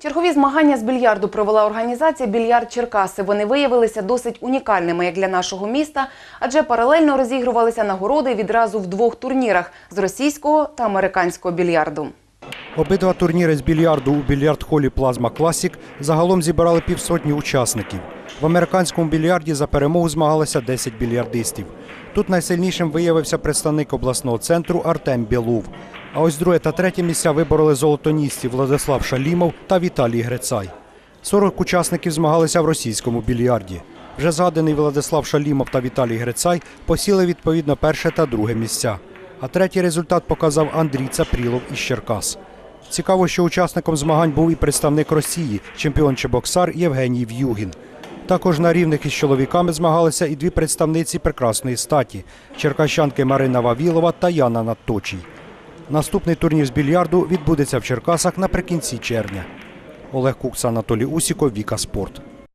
Чергові змагання з більярду провела організація Більярд Черкаси. Вони виявилися досить унікальними як для нашого міста, адже паралельно розігрувалися нагороди відразу в двох турнірах з російського та американського більярду. Обидва турніри з більярду у більярд-холі Плазма Класік загалом зібрали півсотні учасників. В американському більярді за перемогу змагалося 10 більярдистів. Тут найсильнішим виявився представник обласного центру Артем Білов. А ось друге та третє місця вибороли золотоністі Владислав Шалімов та Віталій Грецай. 40 учасників змагалися в російському більярді. Вже згаданий Владислав Шалімов та Віталій Грецай посіли відповідно перше та друге місця. А третій результат показав Андрій Цапрілов із Черкас. Цікаво, що учасником змагань був і представник Росії, чемпіон чи боксар Євгеній В'югін. Також на рівних із чоловіками змагалися і дві представниці прекрасної статі черкащанки Марина Вавілова та Яна Надточій. Наступний турнір з більярду відбудеться в Черкасах наприкінці червня. Олег Кукс, Анатолій Усіков, Віка Спорт.